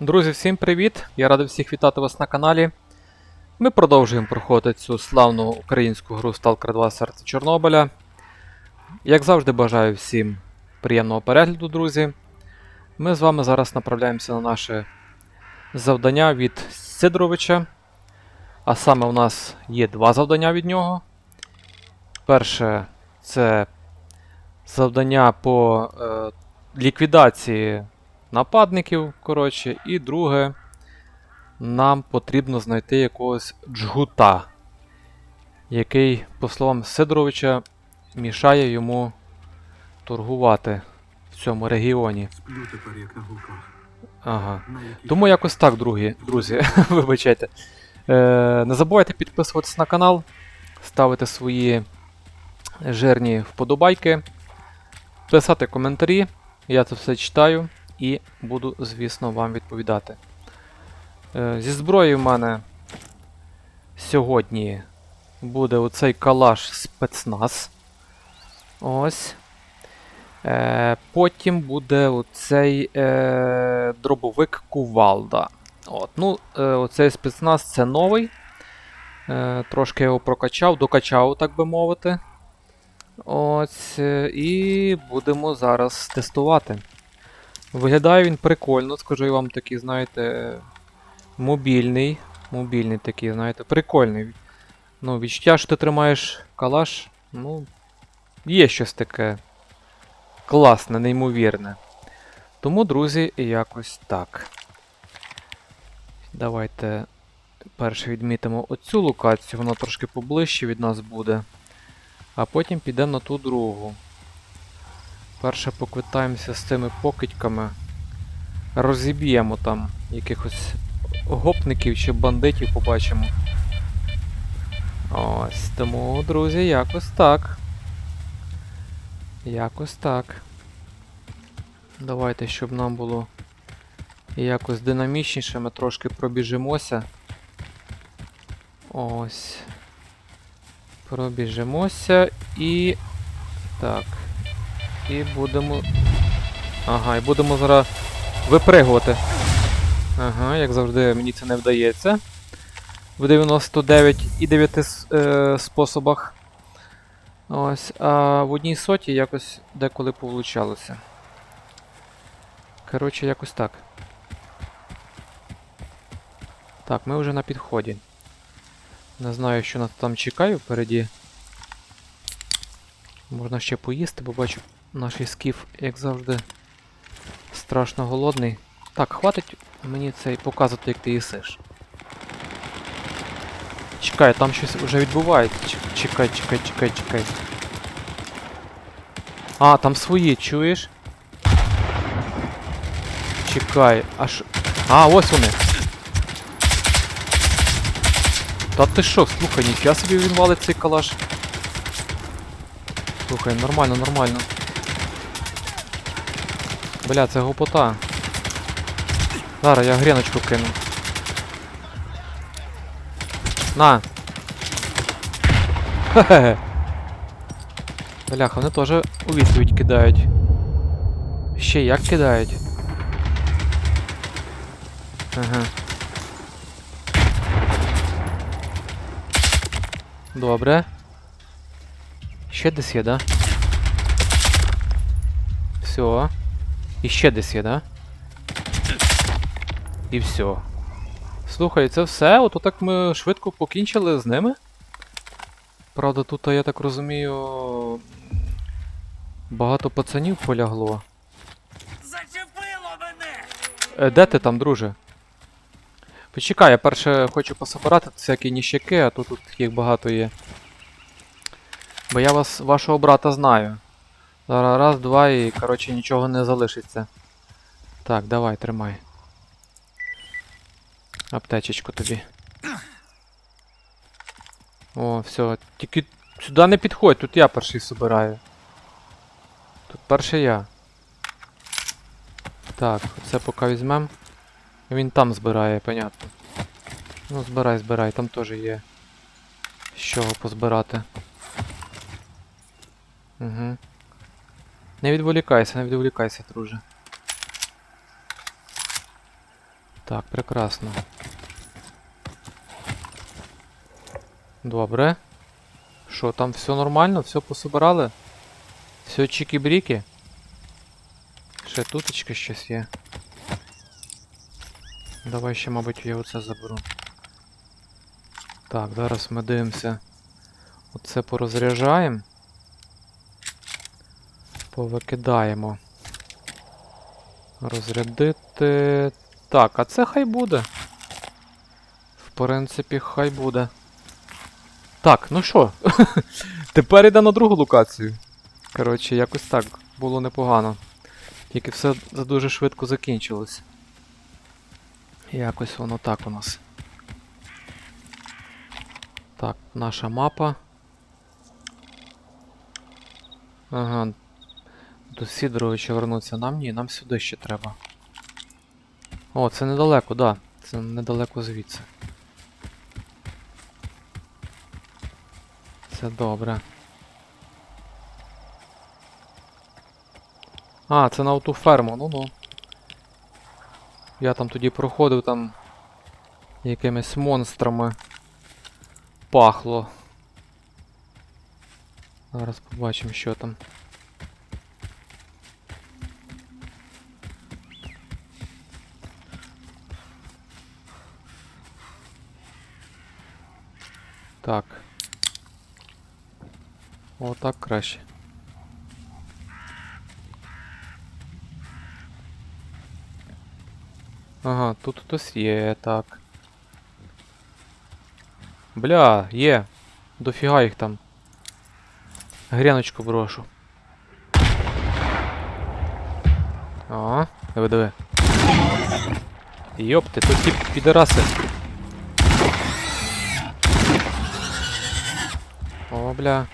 Друзі, всім привіт! Я радий всіх вітати вас на каналі. Ми продовжуємо проходити цю славну українську гру Stalker 2 Серце Чорнобиля. Як завжди, бажаю всім приємного перегляду, друзі. Ми з вами зараз направляємося на наше завдання від Сидоровича. А саме у нас є два завдання від нього. Перше це завдання по е, ліквідації нападників, коротше, і друге, нам потрібно знайти якогось джгута, який, по словам Сидоровича, мішає йому торгувати в цьому регіоні. Сплю тепер як на гулках. Ага. Тому якось так, другі, друзі, вибачайте. Е, не забувайте підписуватися на канал, ставити свої жирні вподобайки, писати коментарі. Я це все читаю і буду, звісно, вам відповідати. Е, зі зброї в мене сьогодні буде оцей калаш спецназ. Ось. Е, потім буде оцей е, дробовик Кувалда. От, ну, е, оцей спецназ це новий. Е, трошки його прокачав, докачав, так би мовити. Ось, і будемо зараз тестувати. Виглядає він прикольно, скажу я вам такий, знаєте, мобільний. Мобільний такий, знаєте, прикольний. Ну, відчуття, що ти тримаєш калаш, ну, є щось таке класне, неймовірне. Тому, друзі, якось так. Давайте перше відмітимо оцю локацію, вона трошки поближче від нас буде. А потім підемо на ту другу. Перше поквитаємося з цими покидьками. Розіб'ємо там якихось гопників чи бандитів побачимо. Ось, тому, друзі, якось так. Якось так. Давайте, щоб нам було якось динамічніше, ми трошки пробіжимося. Ось. Пробіжимося і. Так. І будемо. Ага, і будемо зараз випригувати. Ага, як завжди, мені це не вдається. В 99,9 е, способах. Ось, а в одній соті якось деколи получалося. Коротше, якось так. Так, ми вже на підході. Не знаю, що нас там чекає впереді. Можна ще поїсти, бо бачу, наш скіф, як завжди, страшно голодний. Так, хватить мені цей показувати, як ти їсиш. Чекай, там щось вже відбувається. Чекай, чекай, чекай, чекай. А, там свої, чуєш? Чекай, аж. А, ось вони. Та ти що, слухай, ніфіга собі він валить цей калаш. Слухай, нормально, нормально. Бля, це гопота. Зараз я гріночку кину. На! Хе-хе. Бляха, вони теж у відповідь кидають. Ще як кидають. Ага. Добре. Ще десь є, да? Все. І ще десь є, да? І все. Слухай, це все? Ото так ми швидко покінчили з ними? Правда, тут, я так розумію. Багато пацанів полягло. Зачепило мене! Е, де ти там, друже? Почекай, я перше хочу пособирати всякі ніщаки, а то тут їх багато є. Бо я вас, вашого брата знаю. Зараз раз, два і, коротше, нічого не залишиться. Так, давай, тримай. Аптечечку тобі. О, все. Тільки сюди не підходь, тут я перший собираю. Тут перший я. Так, це поки візьмем. Він там збирає, понятно. Ну, збирай, збирай, там теж є. З чого позбирати. Угу. Не відволікайся, не відволікайся, друже. Так, прекрасно. Добре. Що, там все нормально? Все пособирали? Все чікі-бріки? Ще туточки щось є. Давай ще, мабуть, я оце заберу. Так, зараз ми дивимося. Оце порозряджаємо. Повикидаємо. Розрядити. Так, а це хай буде. В принципі, хай буде. Так, ну що? Тепер йде на другу локацію. Коротше, якось так було непогано. Тільки все дуже швидко закінчилось. Якось воно так у нас. Так, наша мапа. Ага. До Сідоровича вернуться. Нам ні, нам сюди ще треба. О, це недалеко, да. Це недалеко звідси. Це добре. А, це на ту ферму, ну-ну. Я там тоді проходив там якимись монстрами. Пахло. Зараз побачимо, що там. Так. О, так краще. Ага, тут хтось є, так. Бля, є. Дофіга їх там. Гряночку брошу. О, диви, диви. Йопти, тут ті підараси. Бля.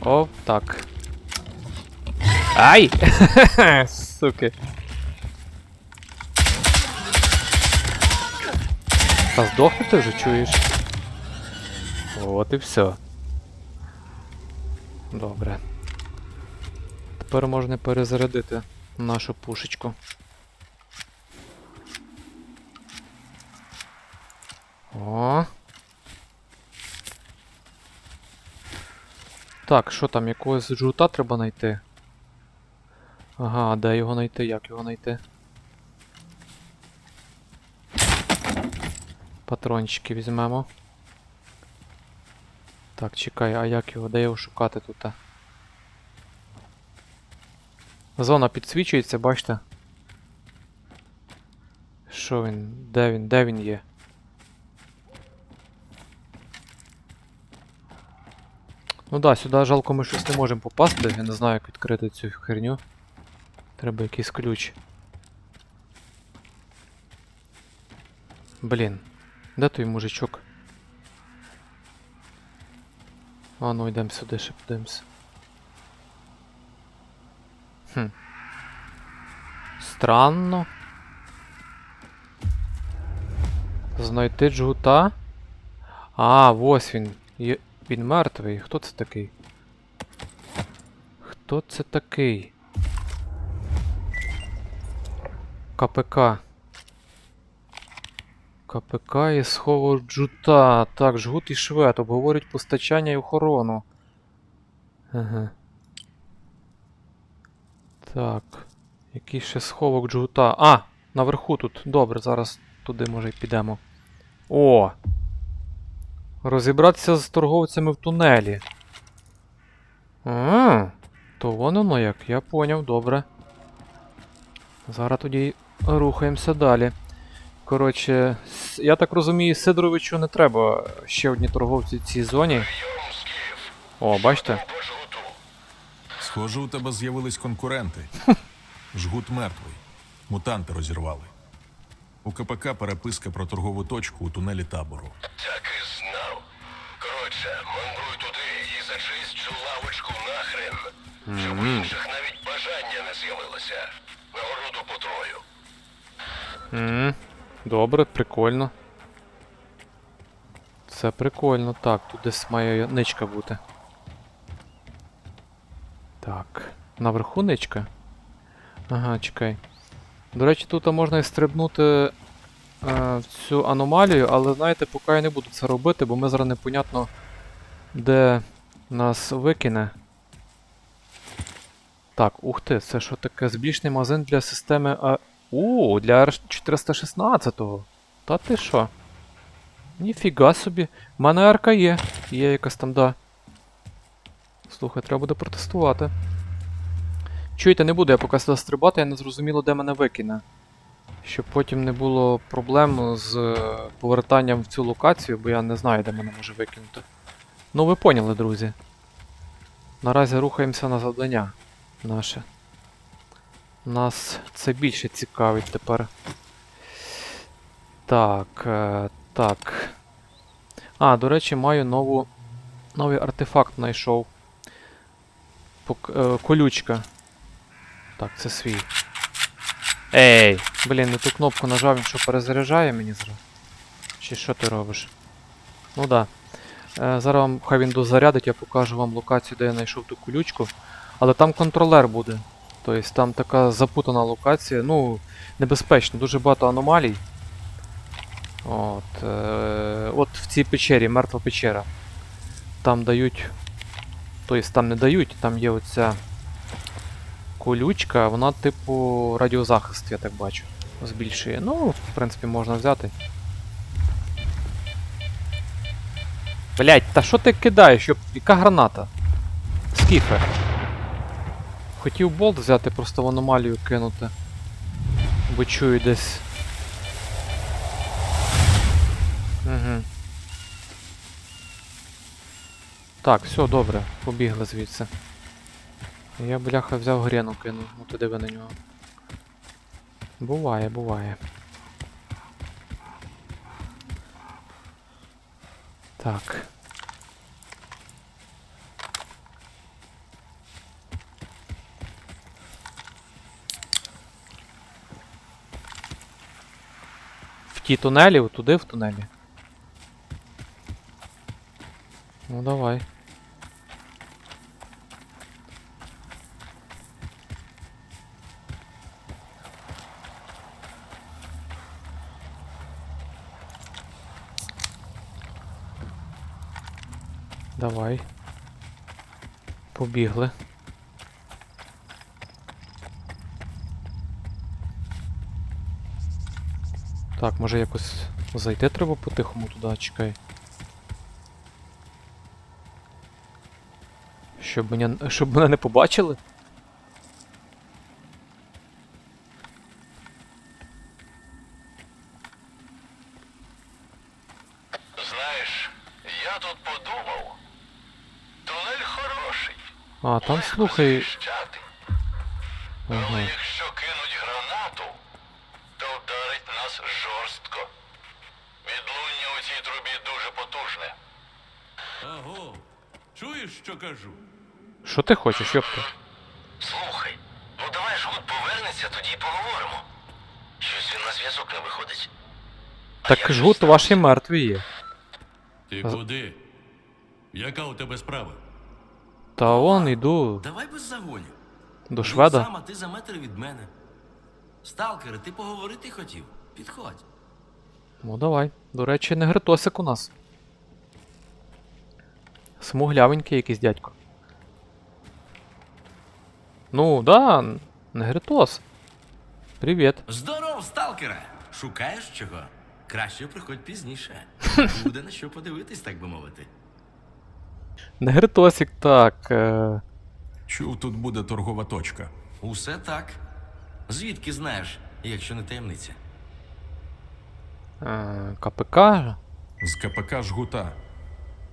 О, так. Ай! Суки. Та здохни ти вже чуєш. От і все. Добре. Тепер можна перезарядити нашу пушечку. О. Так, що там, якогось жута треба знайти? Ага, де його знайти? Як його знайти? Патрончики візьмемо. Так, чекай, а як його? Де його шукати тут? Зона підсвічується, бачите? Що він? Де він? Де він є? Ну да, сюди жалко ми щось не можемо попасти. Я не знаю, як відкрити цю херню. Треба якийсь ключ. Блін. Де той мужичок? А ну йдемо сюди, ще подивимося. Хм. Странно. Знайти джгута? А, ось він. Він мертвий. Хто це такий? Хто це такий? КПК. КПК і схову джута. Так, жгут і швед. Обговорюють постачання і охорону. Ага. Так. Який ще сховок джгута. А! Наверху тут. Добре, зараз туди може й підемо. О! Розібратися з торговцями в тунелі. А, то воно воно як, я поняв, добре. Зараз тоді рухаємося далі. Коротше, я так розумію, Сидоровичу не треба ще одні торговці в цій зоні. О, бачите? Схоже, у тебе з'явились конкуренти. Жгут мертвий. Мутанти розірвали. У КПК переписка про торгову точку у тунелі табору. Так Щоб у інших навіть бажання не з'явилося. Нагороду потрою. М, Добре, прикольно. Це прикольно. Так, тут десь має ничка бути. Так. Наверху ничка? Ага, чекай. До речі, тут можна і стрибнути е, в цю аномалію, але знаєте, поки я не буду це робити, бо ми зараз непонятно де нас викине. Так, ух ти, це що таке? Збільшений магазин для системи А. У, для R416. Та ти що? Ніфіга собі. У мене арка є. Є якась там, да. Слухай, треба буде протестувати. Чуєте, не буду я поки сюди стрибати, я не зрозуміло, де мене викине. Щоб потім не було проблем з е, повертанням в цю локацію, бо я не знаю, де мене може викинути. Ну, ви поняли, друзі. Наразі рухаємося на завдання наше. Нас це більше цікавить тепер. Так, е, так. А, до речі, маю нову. Новий артефакт знайшов. Пок- е, колючка. Так, це свій. Ей! Блін, не ту кнопку нажав, він що перезаряджає мені зараз? Чи що ти робиш? Ну да. Е, зараз вам хай він дозарядить, я покажу вам локацію, де я знайшов ту колючку. Але там контролер буде. Тобто там така запутана локація. Ну, небезпечно, дуже багато аномалій. От, е, от в цій печері, мертва печера. Там дають. Тобто там не дають, там є оця колючка, вона типу радіозахист, я так бачу. Збільшує. Ну, в принципі, можна взяти. Блять, та що ти кидаєш? Яка граната? Скіфе. Хотів болт взяти, просто в аномалію кинути. Бо чую десь. Угу. Так, все, добре, побігли звідси. Я, бляха, взяв грену кинув, ну ти диви на нього. Буває, буває. Так. Ті тунелі, туди в тунелі. Ну давай. Давай. Побігли. Так, може якось зайти треба по-тихому туди, чекай. Щоб мене, щоб мене не побачили? Знаєш, я тут подумав. Тунель хороший. А, там слухай. Ага. Але якщо кинуть гранату, то вдарить нас жорстко. Відлуння у цій трубі потужне. Аго, чуєш, що кажу? Що ти хочеш, йопта? Слухай, ну давай жгут повернеться, тоді й поговоримо. Щось він на зв'язок не виходить. А Так як жгут ваші мертві є. Ти куди? Яка у тебе справа? Та он йду Давай без загонів. до Він шведа. сам, а ти за метр від мене. Сталкере, ти поговорити хотів? Підходь. Ну давай. До речі, не гритосик у нас. Смуглявенький якийсь дядько. Ну, да, не гритос. Привіт. Здоров, сталкере! Шукаєш чого? Краще приходь пізніше. Буде на що подивитись, так би мовити. Не гритосик, так. Е... Чув, тут буде торгова точка. Усе так. Звідки знаєш, якщо не таємниця? Е... КПК. З КПК жгута.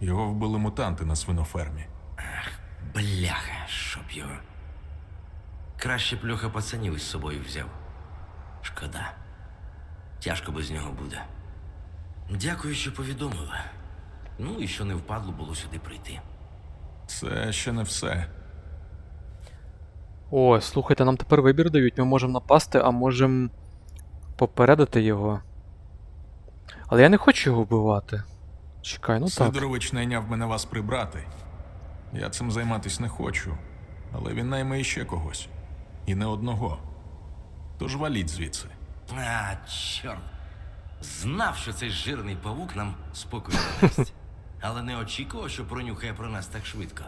Його вбили мутанти на свинофермі. Ах, Бляха, щоб його. Краще б Льоха пацанів із собою взяв. Шкода. Тяжко без нього буде. Дякую, що повідомила. Ну і що не впадло було сюди прийти. Це ще не все. О, слухайте, нам тепер вибір дають. Ми можемо напасти, а можемо попередити його. Але я не хочу його вбивати. Чекай, ну так. Сидорович найняв мене вас прибрати. Я цим займатись не хочу. Але він найме іще когось. І не одного. Тож валіть звідси. А, чорт. Знав, що цей жирний павук нам спокою дасть. Але не очікував, що пронюхає про нас так швидко.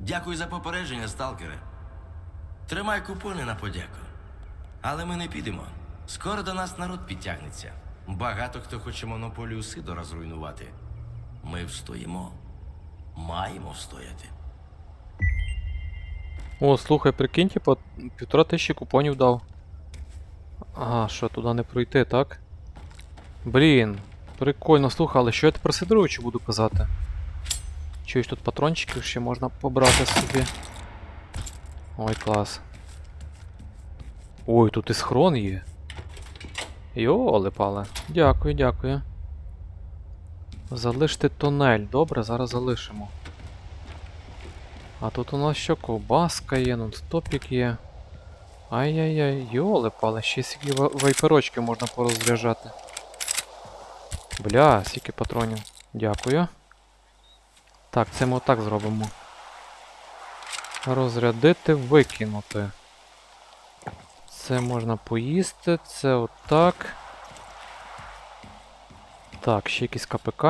Дякую за попередження, сталкере. Тримай купони на подяку. Але ми не підемо. Скоро до нас народ підтягнеться. Багато хто хоче монополію Сидора зруйнувати. Ми встоїмо. Маємо встояти. О, слухай, прикинь, типа, півтора тисячі купонів дав. Ага, що, туди не пройти, так? Блін, прикольно, слухай, але що я тепер Сидоровичу буду казати? Чуєш, тут патрончиків ще можна побрати собі. Ой, клас. Ой, тут і схрон є. Йоле пале. Дякую, дякую. Залиште тунель. Добре, зараз залишимо. А тут у нас що, ковбаска є, нонстопік є. Ай-яй-яй, йоле пале, ще скільки вайперочки можна порозряджати. Бля, скільки патронів. Дякую. Так, це ми отак зробимо. Розрядити, викинути. Це можна поїсти, це отак. Так, ще якийсь КПК.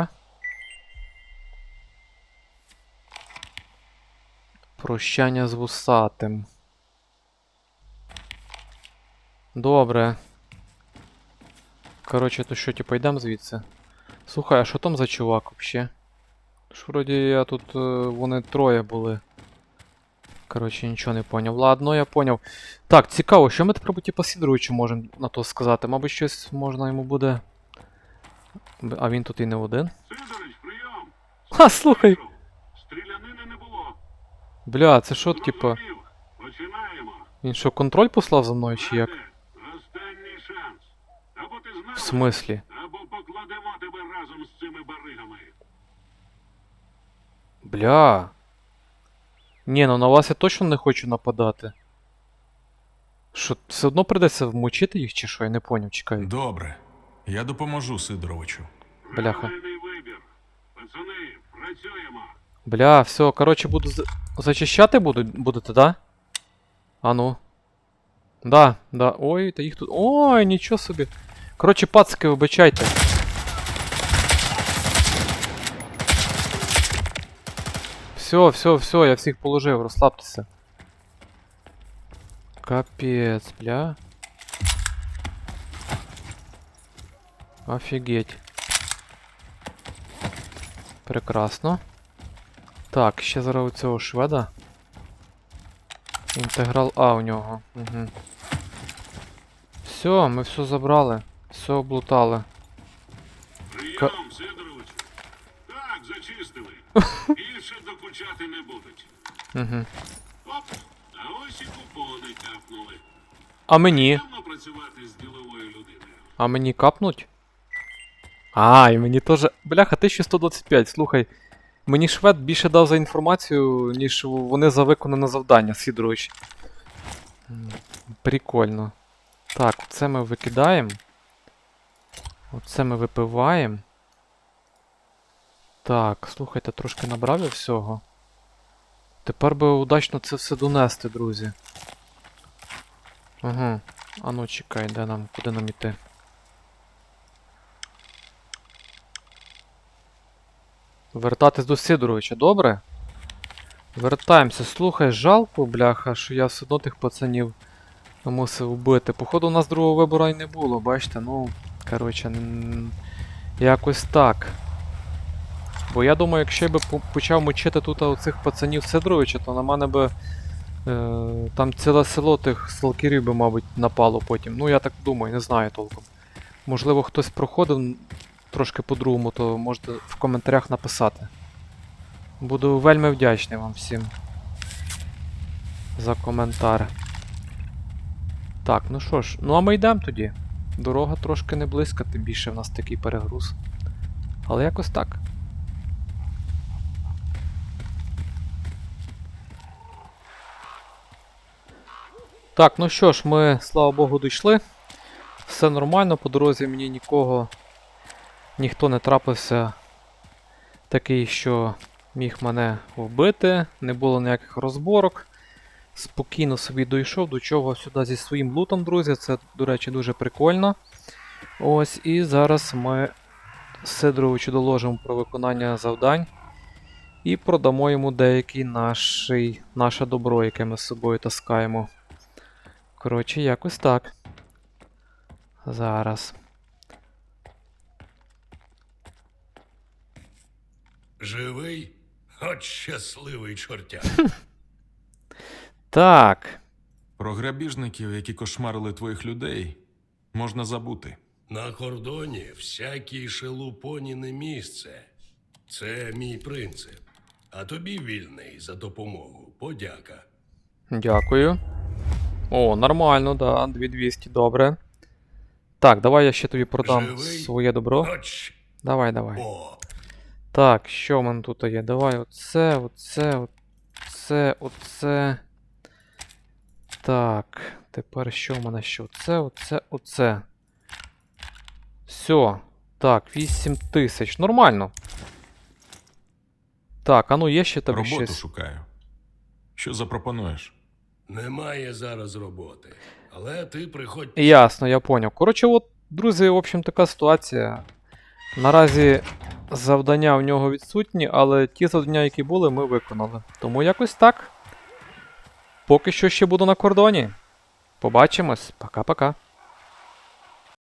Прощання з вусатим. Добре. Коротше, то що, типу, йдемо звідси? Слухай, а що там за чувак вообще? Ж вроді я тут. е, вони троє були. Коротше, нічого не поняв. Ладно, я поняв. Так, цікаво, що ми тепер типу Сідоровичу можемо на то сказати? Мабуть, щось можна йому буде. А він тут і не один. Сидорич, прийом! Ха, слухай! Стрілянини не було. Бля, це що, типа. Починаємо. Він що, контроль послав за мною чи як? Останній шанс. Або ти В знаєш, смислі? або покладемо тебе разом з цими баригами. Бля. Ні, ну на вас я точно не хочу нападати. Що, все одно придеться вмочити їх чи що, я не поняв, чекай. Добре. Я допоможу Сидоровичу. Бляха. Пацани, працюємо. Бля, все, коротше, буду за... зачищати буду, будете, да? А ну. Да, да. Ой, та їх тут. Ой, нічого собі. Коротше, пацики, вибачайте. Все, все, все, я всіх положив, розслабтеся. Капець, бля. Офігеть. Прекрасно. Так, ще зараз у цього шведа. Інтеграл А у нього. Угу. Все, ми все забрали. Все облутали. Прийом, Сидоровичу. Так, зачистили. Більше не будуть. Угу. Оп, а ось і купони капнули. А мені? Давно працювати з діловою людиною. А мені капнуть? А, і мені теж. Бляха, 1125, слухай. Мені швед більше дав за інформацію, ніж вони за виконане завдання, Сідорович. Прикольно. Так, це ми викидаємо. Оце ми випиваємо. Так, слухайте, трошки набрав я всього. Тепер би удачно це все донести, друзі. Ага. А ну чекай, де нам, куди нам іти? Вертатись до Сидоровича, добре? Вертаємося. Слухай, жалко, бляха, що я все одно тих пацанів мусив вбити. Походу, у нас другого вибору і не було, бачите, ну, коротше, якось так. Бо я думаю, якщо я би почав мочити тут оцих пацанів Сидоровича, то на мене би. Е, там ціле село тих сталкерів би, мабуть, напало потім. Ну, я так думаю, не знаю толком. Можливо, хтось проходив трошки по-другому, то можете в коментарях написати. Буду вельми вдячний вам всім за коментар. Так, ну що ж, ну а ми йдемо тоді. Дорога трошки не близька, тим більше в нас такий перегруз. Але якось так. Так, ну що ж, ми, слава Богу, дійшли. Все нормально, по дорозі мені нікого ніхто не трапився такий, що міг мене вбити, не було ніяких розборок. спокійно собі дійшов до чого сюди зі своїм лутом, друзі. Це, до речі, дуже прикольно. Ось, і зараз ми Сидоровичу доложимо про виконання завдань. І продамо йому деякий наший, наше добро, яке ми з собою таскаємо. Коротше, якось так. Зараз. Живий? От щасливий чортя. Так. Про грабіжників, які кошмарили твоїх людей, можна забути. На кордоні всякій шелупоні не місце. Це мій принцип. А тобі вільний за допомогу. Подяка. Дякую. О, нормально, да. 2200, добре. Так, давай я ще тобі продам Живий? своє добро. Давай, давай. О, Так, що в мене тут є? Давай оце, оце, оце, оце. Так, тепер що в мене ще? Оце, оце, оце. Все. Так, 8 тисяч. Нормально. Так, а ну є ще тобі Роботу щось? шукаю. Що запропонуєш? Немає зараз роботи. Але ти приходь. Ясно, я поняв. Коротше, от, друзі, в общем, така ситуація. Наразі завдання в нього відсутні, але ті завдання, які були, ми виконали. Тому якось так. Поки що ще буду на кордоні. Побачимось. Пока-пока.